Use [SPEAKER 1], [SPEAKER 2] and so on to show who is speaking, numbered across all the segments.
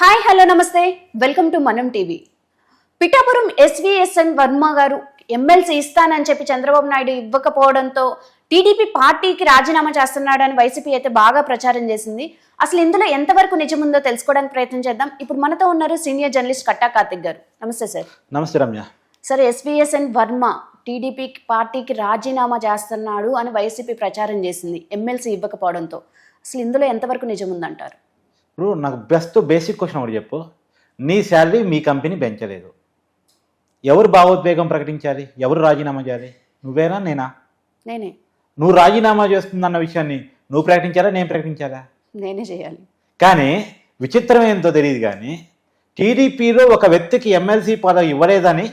[SPEAKER 1] Hi hello నమస్తే. Welcome to Manam TV Pithapuram S V S N Varma garu MLC ఇస్తానని చెప్పి చంద్రబాబు నాయుడు ఇవ్వకపోవడంతో TDP పార్టీకి రాజీనామా చేస్తున్నాడని వైసీపీ అయితే బాగా ప్రచారం చేసింది. అసలు ఇందులో ఎంతవరకు నిజముందో తెలుసుకోవడానికి ప్రయత్నం చేద్దాం. ఇప్పుడు మనతో ఉన్నారు సీనియర్ జర్నలిస్ట్ కట్టా కార్తిక్ గారు. నమస్తే సార్.
[SPEAKER 2] నమస్తే Ramya.
[SPEAKER 1] Sir S V S N Varma TDP పార్టీకి రాజీనామా చేస్తున్నాడు అని వైసీపీ ప్రచారం చేసింది. ఎమ్మెల్సీ ఇవ్వకపోవడంతో. అసలు ఇందులో ఎంతవరకు నిజముందంటారు?
[SPEAKER 2] ఇప్పుడు నాకు బెస్ట్ బేసిక్ క్వశ్చన్ ఒకటి చెప్పు. నీ శాలరీ మీ కంపెనీ పెంచలేదు. ఎవరు భావోద్వేగం ప్రకటించాలి? ఎవరు రాజీనామా చేయాలి? నువ్వేనా నేనా?
[SPEAKER 1] నేనే.
[SPEAKER 2] నువ్వు రాజీనామా చేస్తుందన్న విషయాన్ని నువ్వు ప్రకటించాలా నేను ప్రకటించాలా?
[SPEAKER 1] నేనే చేయాలి.
[SPEAKER 2] కానీ విచిత్రం ఏంటో తెలియదు కానీ టీడీపీలో ఒక వ్యక్తికి ఎమ్మెల్సీ పదవి ఇవ్వలేదని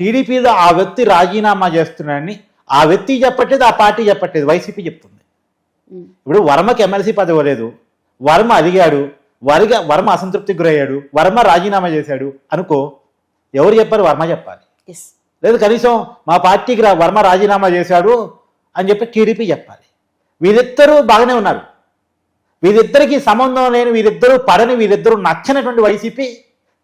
[SPEAKER 2] టీడీపీలో ఆ వ్యక్తి రాజీనామా చేస్తున్నాడని ఆ వ్యక్తి చెప్పట్లేదు ఆ పార్టీ చెప్పట్లేదు వైసీపీ చెప్తుంది. ఇప్పుడు వర్మకి ఎమ్మెల్సీ పదవి ఇవ్వలేదు. వర్మ అడిగాడు వరిగా వర్మ అసంతృప్తికి గురయ్యాడు వర్మ రాజీనామా చేశాడు అనుకో ఎవరు చెప్పారు వర్మ చెప్పాలి. లేదు కనీసం మా పార్టీకి రా వర్మ రాజీనామా చేశాడు అని చెప్పి టీడీపీ చెప్పాలి. వీరిద్దరూ బాగానే ఉన్నారు. వీరిద్దరికి సంబంధం లేని వీరిద్దరూ పడని వీరిద్దరూ నచ్చనటువంటి వైసీపీ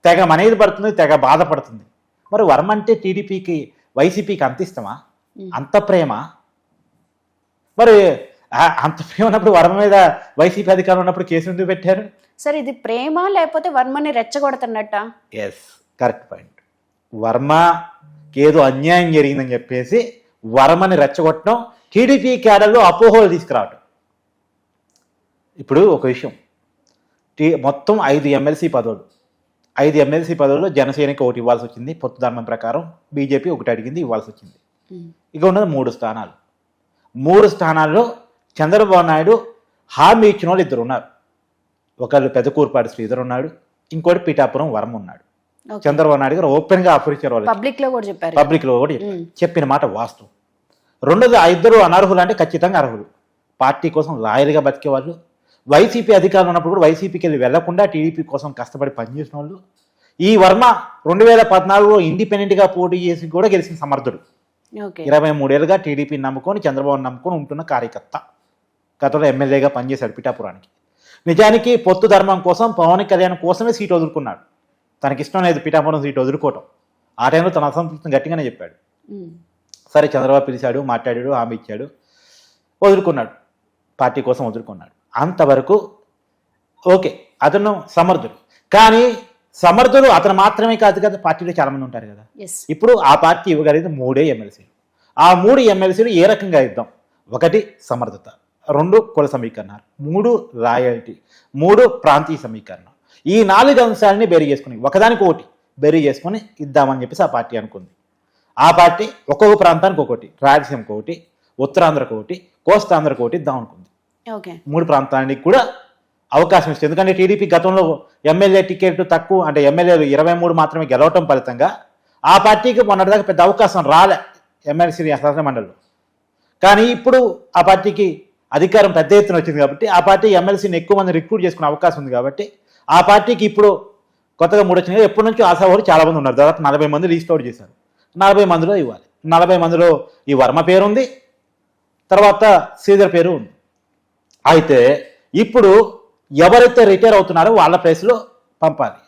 [SPEAKER 2] తెగ మనేది పడుతుంది తెగ బాధపడుతుంది. మరి వర్మ అంటే టీడీపీకి వైసీపీకి అంత ఇష్టమా? అంత ప్రేమ? మరి అంత ప్రేమ ఉన్నప్పుడు వర్మ మీద వైసీపీ అధికారం ఉన్నప్పుడు కేసు ఎందుకు పెట్టారు?
[SPEAKER 1] సార్ ఇది ప్రేమ లేకపోతే వర్మని రెచ్చగొడుతున్నట్ట?
[SPEAKER 2] ఎస్ కరెక్ట్ పాయింట్ వర్మకి ఏదో అన్యాయం జరిగిందని చెప్పేసి వర్మని రెచ్చగొట్టడం టీడీపీ క్యాడర్లో అపోహలు తీసుకురావటం. ఇప్పుడు ఒక విషయం. టీ మొత్తం ఐదు ఎమ్మెల్సీ పదవులు. ఐదు ఎమ్మెల్సీ పదవుల్లో జనసేనకి ఒకటి ఇవ్వాల్సి వచ్చింది. పొత్తు ధర్మం ప్రకారం బీజేపీ ఒకటి అడిగింది ఇవ్వాల్సి వచ్చింది. ఇక ఉన్నది మూడు స్థానాలు. మూడు స్థానాల్లో చంద్రబాబు నాయుడు హామీ ఇచ్చిన వాళ్ళు ఇద్దరు ఉన్నారు. ఒకళ్ళు పెద్దకూరుపాటి శ్రీధర్ ఉన్నాడు ఇంకోటి పిఠాపురం వరం ఉన్నాడు. చంద్రబాబు నాయుడు గారు ఓపెన్గా ఆఫర్ ఇచ్చారు వాళ్ళకి.
[SPEAKER 1] పబ్లిక్లో కూడా చెప్పారు.
[SPEAKER 2] పబ్లిక్లో కూడా చెప్పారు.
[SPEAKER 1] మ్మ్.
[SPEAKER 2] చెప్పిన మాట వాస్తవం. రెండోది ఆ ఇద్దరు అనర్హులు అంటే ఖచ్చితంగా అర్హులు. పార్టీ కోసం లాయర్గా బతికేవాళ్ళు వైసీపీ అధికారులు ఉన్నప్పుడు కూడా వైసీపీకి వెళ్ళి వెళ్ళకుండా టీడీపీ కోసం కష్టపడి పనిచేసిన వాళ్ళు. ఈ వర్మ రెండు వేల పద్నాలుగులో ఇండిపెండెంట్గా పోటీ చేసి కూడా గెలిచిన సమర్థుడు. ఇరవై మూడేళ్ళుగా టీడీపీ నమ్ముకొని చంద్రబాబు నమ్ముకొని ఉంటున్న కార్యకర్త. గతంలో ఎమ్మెల్యేగా పనిచేశాడు పిఠాపురానికి. నిజానికి పొత్తు ధర్మం కోసం పవన్ కళ్యాణ్ కోసమే సీట్ వదులుకున్నాడు. తనకి ఇష్టం లేదు పిఠాపురం సీట్ వదులుకోవటం. ఆ టైంలో తన అసంతృప్తిని గట్టిగానే చెప్పాడు. సరే చంద్రబాబు పిలిచాడు మాట్లాడాడు హామీ ఇచ్చాడు వదులుకున్నాడు. పార్టీ కోసం వదులుకున్నాడు. అంతవరకు ఓకే అతను సమర్థుడు. కానీ సమర్థుడు అతను మాత్రమే కాదు కదా పార్టీలో చాలామంది ఉంటారు కదా. ఇప్పుడు ఆ పార్టీ ఇవ్వగలిగిన మూడే ఎమ్మెల్సీలు. ఆ మూడు ఎమ్మెల్సీలు ఏ రకంగా ఇద్దాం? ఒకటి సమర్థత. రెండు కుల సమీకరణ మూడు రాయల్టీ మూడు ప్రాంతీయ సమీకరణ ఈ నాలుగు అంశాలని బేరీ చేసుకుని ఒకదానికి ఒకటి బేరీ చేసుకుని ఇద్దామని చెప్పేసి ఆ పార్టీ అనుకుంది. ఆ పార్టీ ఒక్కొక్క ప్రాంతానికి ఒకటి రాయలసీమకు ఒకటి ఉత్తరాంధ్రకు ఒకటి కోస్తాంధ్రకు ఒకటి ఇద్దాం అనుకుంది.
[SPEAKER 1] ఓకే.
[SPEAKER 2] మూడు ప్రాంతానికి కూడా అవకాశం ఇస్తుంది ఎందుకంటే టీడీపీ గతంలో ఎమ్మెల్యే టికెట్ తక్కువ అంటే ఎమ్మెల్యేలు ఇరవై మూడు మాత్రమే గెలవటం ఫలితంగా ఆ పార్టీకి మొన్నటిదాకా పెద్ద అవకాశం రాలే ఎమ్మెల్సీ శాసన మండలిలో. కానీ ఇప్పుడు ఆ పార్టీకి అధికారం పెద్ద ఎత్తున వచ్చింది కాబట్టి ఆ పార్టీ ఎమ్మెల్సీని ఎక్కువ మంది రిక్రూట్ చేసుకునే అవకాశం ఉంది కాబట్టి ఆ పార్టీకి ఇప్పుడు కొత్తగా మూడు వచ్చినాయి ఎప్పటి నుంచో ఆశావారు చాలా మంది ఉన్నారు. దాదాపు నలభై మంది లిస్ట్ అవుట్ చేశారు. నలభై మందిలో ఇవ్వాలి. నలభై మందిలో ఈ వర్మ పేరు ఉంది. తర్వాత శ్రీధర్ పేరు ఉంది. అయితే ఇప్పుడు ఎవరైతే రిటైర్ అవుతున్నారో వాళ్ళ ప్లేస్లో పంపాలి.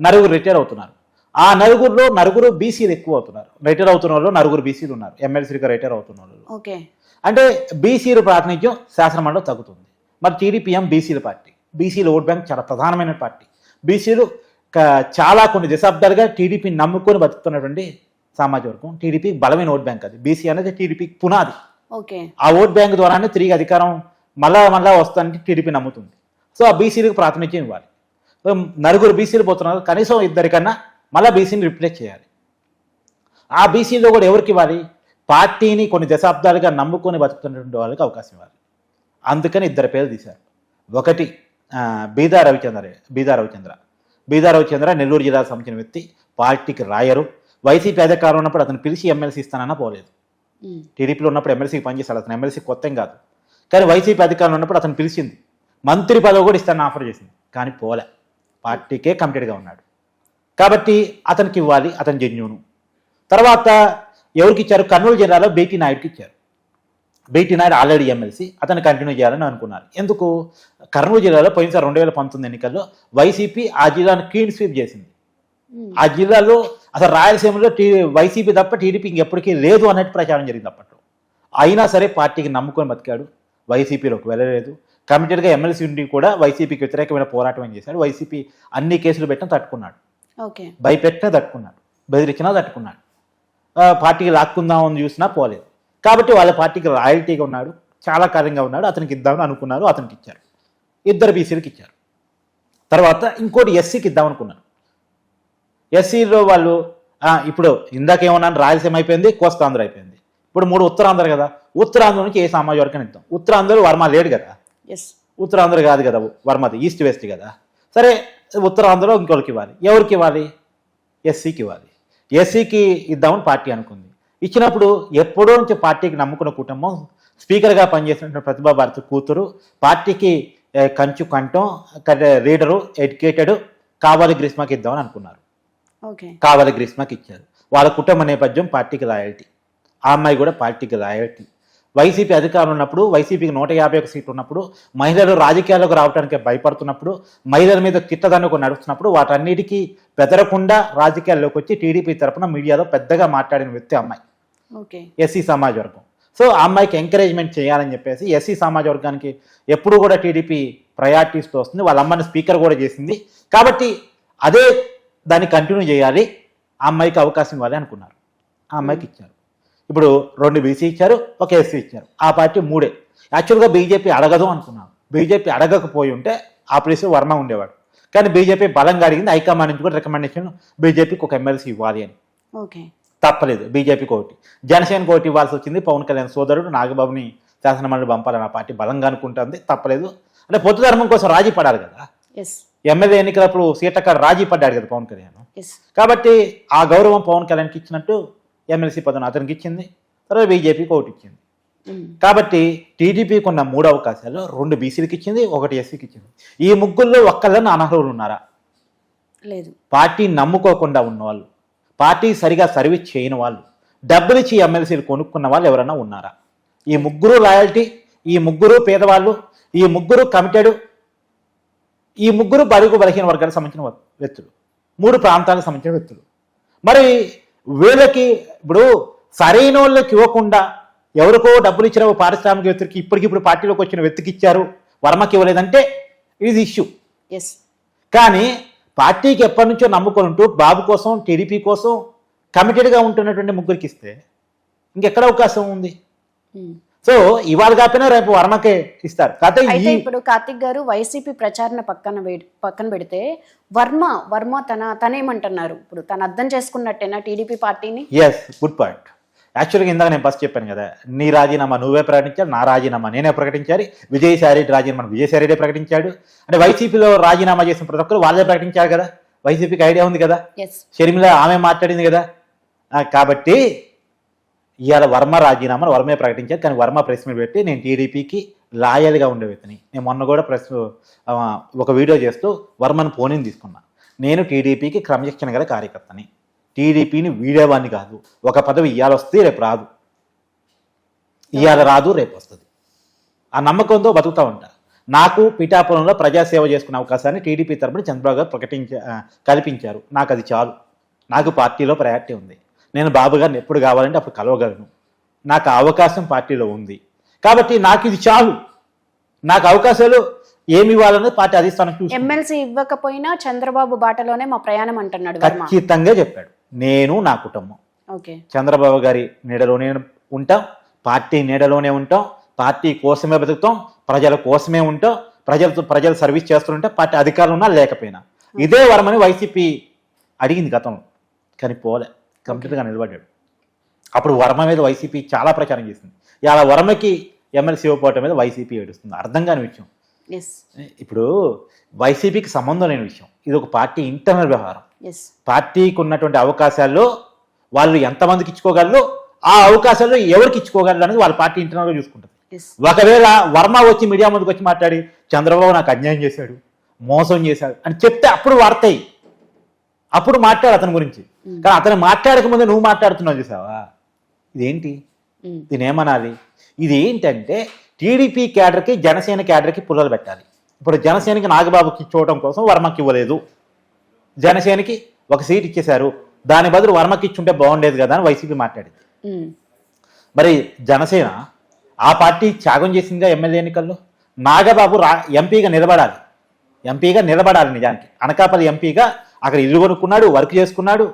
[SPEAKER 2] నలుగురు రిటైర్ అవుతున్నారు. ఆ నలుగురిలో నలుగురు బీసీలు ఎక్కువ అవుతున్నారు రిటైర్ అవుతున్న వాళ్ళు నలుగురు బీసీలు ఉన్నారు. ఎమ్మెల్సీగా రిటైర్ అవుతున్న వాళ్ళు.
[SPEAKER 1] ఓకే.
[SPEAKER 2] అంటే బీసీల ప్రాతినిధ్యం శాసనమండలిలో తగ్గుతుంది. మరి టీడీపీఎం బీసీల పార్టీ. బీసీల ఓట్ బ్యాంక్ చాలా ప్రధానమైన పార్టీ. బీసీలు చాలా కొన్ని దశాబ్దాలుగా టీడీపీని నమ్ముకొని బతుకుతున్నటువంటి సామాజిక వర్గం. టీడీపీ బలమైన ఓట్ బ్యాంక్ అది. బీసీ అనేది టీడీపీ పునాది.
[SPEAKER 1] ఓకే.
[SPEAKER 2] ఆ ఓట్ బ్యాంక్ ద్వారానే తిరిగి అధికారం మళ్ళా మళ్ళా వస్తానికి టీడీపీ నమ్ముతుంది. సో ఆ బీసీలకు ప్రాతినిధ్యం ఇవ్వాలి. నలుగురు బీసీలు పోతున్నారు. కనీసం ఇద్దరికన్నా మళ్ళా బీసీని రిప్లేస్ చేయాలి. ఆ బీసీలో కూడా ఎవరికి ఇవ్వాలి? పార్టీని కొన్ని దశాబ్దాలుగా నమ్ముకొని బతుకుతున్నటువంటి వాళ్ళకి అవకాశం ఇవ్వాలి. అందుకని ఇద్దరు పేర్లు తీశారు. ఒకటి బీదా రవిచంద్ర బీదా రవిచంద్ర. బీదా రవిచంద్ర నెల్లూరు జిల్లాకు సంబంధించిన వ్యక్తి పార్టీకి రాయరు. వైసీపీ అధికారం ఉన్నప్పుడు అతను పిలిచి ఎమ్మెల్సీ ఇస్తానన్నా పోలేదు. టీడీపీలో ఉన్నప్పుడు ఎమ్మెల్సీకి పనిచేస్తాడు అతను ఎమ్మెల్సీ కొత్త కాదు. కానీ వైసీపీ అధికారంలో ఉన్నప్పుడు అతను పిలిచింది. మంత్రి పదవి కూడా ఇస్తానని ఆఫర్ చేసింది. కానీ పోలే. పార్టీకే కమిటెడ్గా ఉన్నాడు. కాబట్టి అతనికి ఇవ్వాలి అతని జన్యును. తర్వాత ఎవరికి ఇచ్చారు కర్నూలు జిల్లాలో బేటీ నాయుడుకి ఇచ్చారు. B T Naidu already MLC అతను కంటిన్యూ చేయాలని అనుకున్నారు. ఎందుకు? కర్నూలు జిల్లాలో పోయినసారి రెండు వేల పంతొమ్మిది ఎన్నికల్లో వైసీపీ ఆ జిల్లాను క్లీన్ స్వీప్ చేసింది. ఆ జిల్లాలో అసలు రాయలసీమలో టీ వైసీపీ తప్ప టీడీపీ ఇంకెప్పటికీ లేదు అన్నట్టు ప్రచారం జరిగింది అప్పట్లో. అయినా సరే పార్టీకి నమ్ముకొని బతికాడు. వైసీపీలోకి వెళ్ళలేదు. కమిటెడ్గా ఎమ్మెల్సీ ఉండి కూడా వైసీపీకి వ్యతిరేకమైన పోరాటం ఏం చేశాడు? వైసీపీ అన్ని కేసులు పెట్టినా తట్టుకున్నాడు. భయపెట్టినా తట్టుకున్నాడు బెదిరించినా తట్టుకున్నాడు. పార్టీకి లాక్కుందామని చూసినా పోలేదు. కాబట్టి వాళ్ళ పార్టీకి రాయల్టీగా ఉన్నాడు చాలా కాలంగా ఉన్నాడు అతనికి ఇద్దామని అనుకున్నారు అతనికి ఇచ్చారు. ఇద్దరు బీసీలకు ఇచ్చారు. తర్వాత ఇంకోటి ఎస్సీకి ఇద్దాం అనుకున్నారు ఎస్సీలో వాళ్ళు ఇప్పుడు ఇందాక ఏమన్నాను రాయలసీమ అయిపోయింది కోస్తాంధ్ర అయిపోయింది. ఇప్పుడు మూడు ఉత్తరాంధ్ర కదా ఉత్తరాంధ్ర నుంచి ఏ సమాజ వర్గం ఇద్దాం? ఉత్తరాంధ్ర వర్మ లేడు కదా?
[SPEAKER 1] ఎస్
[SPEAKER 2] ఉత్తరాంధ్ర కాదు కదా వర్మది ఈస్ట్ వెస్ట్ కదా? సరే ఉత్తరాంధ్రలో ఇంకొకరికి ఇవ్వాలి. ఎవరికి ఇవ్వాలి ఎస్సీకి ఇవ్వాలి ఎస్సీకి ఇద్దామని పార్టీ అనుకుంది. ఇచ్చినప్పుడు ఎప్పుడో నుంచి పార్టీకి నమ్ముకున్న కుటుంబం స్పీకర్గా పనిచేసినటువంటి ప్రతిభా భారతి కూతురు పార్టీకి కంచు కంఠం కరె- రీడరు ఎడ్యుకేటెడ్ కావాలి గ్రీష్మకి ఇద్దామని అనుకున్నారు.
[SPEAKER 1] ఓకే.
[SPEAKER 2] కావాలి గ్రీష్మకి ఇచ్చారు. వాళ్ళ కుటుంబ నేపథ్యం పార్టీకి రాయల్టీ. ఆ అమ్మాయి కూడా పార్టీకి రాయల్టీ. వైసీపీ అధికారం ఉన్నప్పుడు వైసీపీకి నూట యాభై ఒక సీట్లు ఉన్నప్పుడు మహిళలు రాజకీయాల్లోకి రావడానికి భయపడుతున్నప్పుడు మహిళల మీద తిట్టదనుకు నడుస్తున్నప్పుడు వాటన్నిటికీ బెదరకుండా రాజకీయాల్లోకి వచ్చి టీడీపీ తరపున మీడియాలో పెద్దగా మాట్లాడిన వ్యక్తి అమ్మాయి.
[SPEAKER 1] ఓకే.
[SPEAKER 2] ఎస్సీ సమాజ వర్గం సో ఆ అమ్మాయికి ఎంకరేజ్మెంట్ చేయాలని చెప్పేసి ఎస్సీ సమాజ వర్గానికి ఎప్పుడు కూడా టీడీపీ ప్రయారిటీస్తో వస్తుంది. వాళ్ళ అమ్మని స్పీకర్ కూడా చేసింది. కాబట్టి అదే దాన్ని కంటిన్యూ చేయాలి. ఆ అమ్మాయికి అవకాశం ఇవ్వాలి అనుకున్నారు. ఆ అమ్మాయికి ఇచ్చారు. ఇప్పుడు రెండు బీసీ ఇచ్చారు ఒక ఎస్సీ ఇచ్చారు. ఆ పార్టీ మూడే. యాక్చువల్గా బీజేపీ అడగదు అనుకున్నాం. బీజేపీ అడగకపోయి ఉంటే ఆ ప్లేస్లో వర్మ ఉండేవాడు. కానీ బీజేపీ బలంగా అడిగింది హైకమాండ్ నుంచి కూడా రికమెండేషన్ బీజేపీకి ఒక ఎమ్మెల్సీ ఇవ్వాలి అని.
[SPEAKER 1] ఓకే.
[SPEAKER 2] తప్పలేదు బీజేపీకి ఒకటి. జనసేనకు ఒకటి ఇవ్వాల్సి వచ్చింది పవన్ కళ్యాణ్ సోదరుడు నాగబాబుని శాసనమండలి పంపాలని ఆ పార్టీ బలంగా అనుకుంటుంది తప్పలేదు. అంటే పొత్తు ధర్మం కోసం రాజీ పడాలి కదా. ఎమ్మెల్యే ఎన్నికలప్పుడు సీటక్కడ రాజీ పడ్డాడు కదా పవన్ కళ్యాణ్. కాబట్టి ఆ గౌరవం పవన్ కళ్యాణ్కి ఇచ్చినట్టు ఎమ్మెల్సీ పదవి అతనికి ఇచ్చింది తర్వాత బీజేపీకి ఒకటి ఇచ్చింది. కాబట్టి టీడీపీకి ఉన్న మూడు అవకాశాలు రెండు బీసీలకు ఇచ్చింది ఒకటి ఎస్సీకి ఇచ్చింది. ఈ ముగ్గురులో ఒక్కళ్ళని అనర్హులు ఉన్నారా?
[SPEAKER 1] లేదు.
[SPEAKER 2] పార్టీ నమ్ముకోకుండా ఉన్నవాళ్ళు పార్టీ సరిగా సర్వీస్ చేయని వాళ్ళు డబ్బులు ఇచ్చి ఎమ్మెల్సీలు కొనుక్కున్న వాళ్ళు ఎవరైనా ఉన్నారా? ఈ ముగ్గురు లాయల్టీ ఈ ముగ్గురు పేదవాళ్ళు ఈ ముగ్గురు కమిటెడ్ ఈ ముగ్గురు బరుగు బలహీన వర్గాలకు సంబంధించిన వ్యక్తులు మూడు ప్రాంతాలకు సంబంధించిన వ్యక్తులు. మరి వీళ్ళకి ఇప్పుడు సరైన వాళ్ళకి ఇవ్వకుండా ఎవరికో డబ్బులు ఇచ్చిన పారిశ్రామిక వ్యక్తికి ఇప్పటికిప్పుడు పార్టీలోకి వచ్చిన వ్యక్తికి ఇచ్చారు వర్మకి ఇవ్వలేదంటే ఇది ఇష్యూ
[SPEAKER 1] ఎస్
[SPEAKER 2] కానీ పార్టీకి ఎప్పటి నుంచో నమ్ముకొని ఉంటూ బాబు కోసం టీడీపీ కోసం కమిటెడ్గా ఉంటున్నటువంటి ముగ్గురికి ఇస్తే ఇంకెక్కడ అవకాశం ఉంది?
[SPEAKER 1] ఉమ్.
[SPEAKER 2] సో ఇవాళ కాకపోయినా రేపు వర్మకే ఇస్తారు.
[SPEAKER 1] అయితే ఇప్పుడు కార్తిక్ గారు వైసీపీ ప్రచారణ పక్కన పక్కన పెడితే వర్మ వర్మ తన తనేమంటున్నారు? ఇప్పుడు తను అర్థం చేసుకున్నట్టేనా టీడీపీ పార్టీని?
[SPEAKER 2] ఎస్ గుడ్ పాయింట్ యాక్చువల్గా ఇందాక నేను ఫస్ట్ చెప్పాను కదా నీ రాజీనామా నువ్వే ప్రకటించావు నా రాజీనామా నేనే ప్రకటించాలి విజయసాయి రెడ్డి రాజీనామా విజయసాయి రెడ్డి ప్రకటించాడు. అంటే వైసీపీలో రాజీనామా చేసిన ప్రతి ఒక్కరు వాళ్ళే ప్రకటించారు కదా వైసీపీకి ఐడియా ఉంది కదా. షర్మిల ఆమె మాట్లాడింది కదా. కాబట్టి ఇవాళ వర్మ రాజీనామాను వర్మే ప్రకటించారు. కానీ వర్మ ప్రెస్ మీట్ పెట్టి నేను టీడీపీకి లాయల్గా ఉండే వ్యక్తిని. నేను మొన్న కూడా ప్రెస్ ఒక వీడియో చేస్తూ వర్మను పోనీని తీసుకున్నా. నేను టీడీపీకి క్రమశిక్షణ గల కార్యకర్తని. టీడీపీని వీడేవాడిని కాదు. ఒక పదవి ఇవాళ వస్తే రేపు రాదు. ఇవాళ రాదు రేపు వస్తుంది. ఆ నమ్మకంతో బతుకుతా ఉంటా. నాకు పిఠాపురంలో ప్రజాసేవ చేసుకునే అవకాశాన్ని టీడీపీ తరపున చంద్రబాబు గారు ప్రకటించ కల్పించారు. నాకు అది చాలు. నాకు పార్టీలో ప్రయారిటీ ఉంది. నేను బాబు గారిని ఎప్పుడు కావాలంటే అప్పుడు కలవగలను. నాకు అవకాశం పార్టీలో ఉంది. కాబట్టి నాకు ఇది చాలు. నాకు అవకాశాలు ఏమి ఇవ్వాలని పార్టీ అధిష్టానం చూసి
[SPEAKER 1] ఎమ్మెల్సీ ఇవ్వకపోయినా చంద్రబాబు బాటలోనే మా ప్రయాణం అంటున్నాడు
[SPEAKER 2] ఖచ్చితంగా చెప్పాడు. నేను నా కుటుంబం.
[SPEAKER 1] ఓకే.
[SPEAKER 2] చంద్రబాబు గారి నీడలోనే ఉంటాం. పార్టీ నీడలోనే ఉంటాం. పార్టీ కోసమే బతుకుతాం. ప్రజల కోసమే ఉంటాం. ప్రజలతో ప్రజలు సర్వీస్ చేస్తుంటే పార్టీ అధికారులు ఉన్నా లేకపోయినా. ఇదే వరమని వైసీపీ అడిగింది గతంలో. కానీ పోలే. కంప్లీట్గా నిలబడ్డాడు. అప్పుడు వర్మ మీద వైసీపీ చాలా ప్రచారం చేసింది. ఇలా వర్మకి ఎమ్మెల్సీ ఇవ్వకపోవటం మీద వైసీపీ ఏడుస్తుంది. అర్థం కాని విషయం. ఇప్పుడు వైసీపీకి సంబంధం లేని విషయం. ఇది ఒక పార్టీ ఇంటర్నల్ వ్యవహారం. పార్టీకి ఉన్నటువంటి అవకాశాల్లో వాళ్ళు ఎంతమందికి ఇచ్చుకోగలరు ఆ అవకాశాల్లో ఎవరికి ఇచ్చుకోగలరు అనేది వాళ్ళ పార్టీ ఇంటర్నల్గా చూసుకుంటుంది. ఒకవేళ వర్మ వచ్చి మీడియా ముందుకు వచ్చి మాట్లాడి చంద్రబాబు నాకు అన్యాయం చేశాడు మోసం చేశాడు అని చెప్తే అప్పుడు వాడతాయి అప్పుడు మాట్లాడు అతని గురించి. కానీ అతను మాట్లాడక ముందే నువ్వు మాట్లాడుతున్నావు చూసావా? ఇదేంటి? దీని ఏమనాలి ఇది ఏంటంటే టీడీపీ క్యాడర్కి జనసేన క్యాడర్కి పుల్లలు పెట్టాలి. ఇప్పుడు జనసేనకి నాగబాబుకి ఇచ్చుకోవడం కోసం వర్మకి ఇవ్వలేదు. జనసేనకి ఒక సీట్ ఇచ్చేశారు. దాని బదులు వర్మకి ఇచ్చుంటే బాగుండేది కదా అని వైసీపీ మాట్లాడింది. మరి జనసేన ఆ పార్టీ త్యాగం చేసిందిగా ఎమ్మెల్యే ఎన్నికల్లో? నాగబాబు రా ఎంపీగా నిలబడాలి. ఎంపీగా నిలబడాలి నిజానికి. అనకాపల్లి ఎంపీగా అక్కడ ఇల్లు కొనుక్కున్నాడు వర్క్ చేసుకున్నాడు.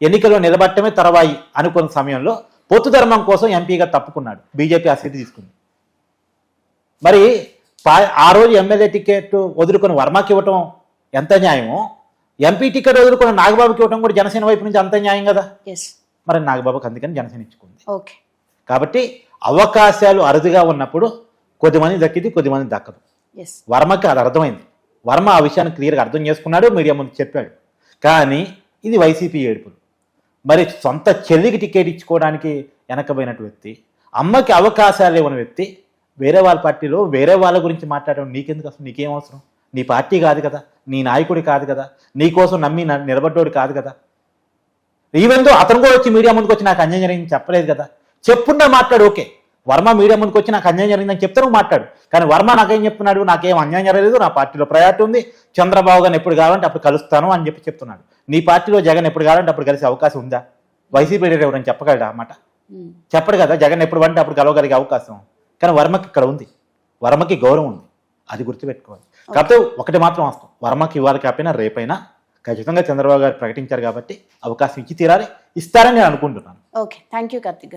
[SPEAKER 2] ఎన్నికల్లో నిలబడటమే తర్వాయి అనుకున్న సమయంలో పొత్తు ధర్మం కోసం ఎంపీగా తప్పుకున్నాడు. బీజేపీ ఆ సీటు తీసుకుంది. మరి ఆ రోజు ఎమ్మెల్యే టికెట్ వదులుకొని వర్మకి ఇవ్వటం ఎంత న్యాయమో? ఎంపీ టికెట్ వదులుకొని నాగబాబుకి ఇవ్వటం కూడా జనసేన వైపు నుంచి అంత న్యాయం కదా? మరి నాగబాబుకి అందుకని జనసేన ఇచ్చుకుంది.
[SPEAKER 1] ఓకే
[SPEAKER 2] కాబట్టి అవకాశాలు అరుదుగా ఉన్నప్పుడు కొద్దిమంది దక్కింది కొద్దిమంది దక్కదు. వర్మకి అది అర్థమైంది. వర్మ ఆ విషయాన్ని క్లియర్గా అర్థం చేసుకున్నాడు మీడియా ముందు చెప్పాడు. కానీ ఇది వైసీపీ ఏడుపులు. మరి సొంత చెల్లికి టికెట్ ఇచ్చుకోవడానికి వెనకబోయినట్టు వ్యక్తి అమ్మకి అవకాశాలు ఇవ్వని వ్యక్తి వేరే వాళ్ళ పార్టీలో వేరే వాళ్ళ గురించి మాట్లాడడం నీకెందుకు అసలు? నీకేం అవసరం? నీ పార్టీ కాదు కదా నీ నాయకుడి కాదు కదా నీ కోసం నమ్మి న- నిలబడ్డోడు కాదు కదా. ఈవెన్ దో అతను కూడా వచ్చి మీడియా ముందుకు వచ్చి నాకు అన్యాయం జరిగింది చెప్పలేదు కదా. చెప్పున్నా మాట్లాడు ఓకే. వర్మ మీడియా ముందుకు వచ్చి నాకు అన్యాయం జరిగిందని చెప్తే నువ్వు మాట్లాడు. కానీ వర్మ నాకేం చెప్తున్నాడు నాకేం అన్యాయం జరగలేదు నా పార్టీలో ప్రయారిటీ ఉంది. చంద్రబాబు గారిని ఎప్పుడు కావాలంటే అప్పుడు కలుస్తాను అని చెప్పి చెప్తున్నాడు. నీ పార్టీలో జగన్ ఎప్పుడు కావాలంటే అప్పుడు కలిసే అవకాశం ఉందా? వైసీపీ లీడర్ ఎవరైనా చెప్పగలడా అన్నమాట చెప్పడు కదా జగన్ ఎప్పుడు అంటే అప్పుడు కలవగలిగే అవకాశం. కానీ వర్మకి ఇక్కడ ఉంది. వర్మకి గౌరవం ఉంది. అది గుర్తుపెట్టుకోవాలి. కాకపోతే ఒకటి మాత్రం వాస్తవం. వర్మకి ఇవ్వాలి కాకపోయినా రేపైనా ఖచ్చితంగా చంద్రబాబు గారు ప్రకటించారు కాబట్టి అవకాశం ఇచ్చి తీరాలి ఇస్తారని నేను అనుకుంటున్నాను.
[SPEAKER 1] ఓకే. Thank you Karthik